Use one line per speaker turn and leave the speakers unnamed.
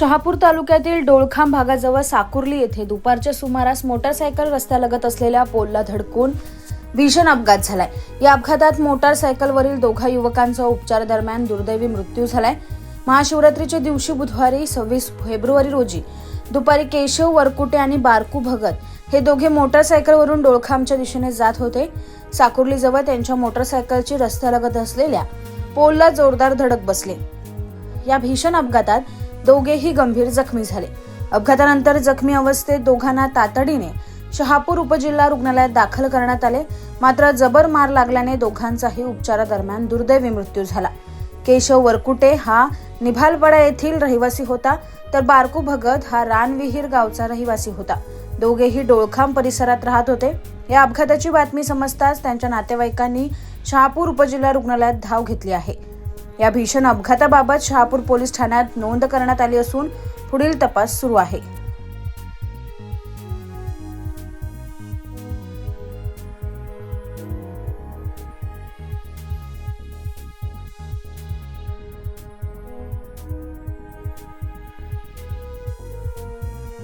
शहापूर तालुक्यातील डोळखांब भागाजवळ साकुर्ली येथे दुपारच्या सुमारास मोटारसायकल रस्त्यालगत असलेल्या पोलला धडकून भीषण अपघात झालाय. या अपघातात मोटारसायकलवरील दोघा युवकांचा उपचार दरम्यान दुर्दैवी मृत्यू झालाय. महाशिवरात्रीच्या दिवशी बुधवारी सव्वीस फेब्रुवारी रोजी दुपारी केशव वरकुटे आणि बारकू भगत हे दोघे मोटारसायकलवरून डोळखामच्या दिशेने जात होते. साकुर्लीजवळ त्यांच्या मोटारसायकलची रस्त्यालगत असलेल्या पोलला जोरदार धडक बसले. या भीषण अपघातात दोघेही गंभीर जखमी झाले. अपघातानंतर जखमी अवस्थेत दोघांना तातडीने शहापूर उपजिल्हा रुग्णालयात दाखल करण्यात आले. मात्र जबर मार लागल्याने दोघांचाही उपचारादरम्यान दुर्दैवी मृत्यू झाला. केशव वरकुटे हा निभालपाडा येथील रहिवासी होता. तर बारकू भगत हा रानविहीर गावचा रहिवासी होता. दोघेही डोळखाम परिसरात राहत होते. या अपघाताची बातमी समजताच त्यांच्या नातेवाईकांनी शहापूर उपजिल्हा रुग्णालयात धाव घेतली आहे. या भीषण अपघाताबाबत शहापूर पोलीस ठाण्यात नोंद करण्यात आली असून पुढील तपास सुरू आहे.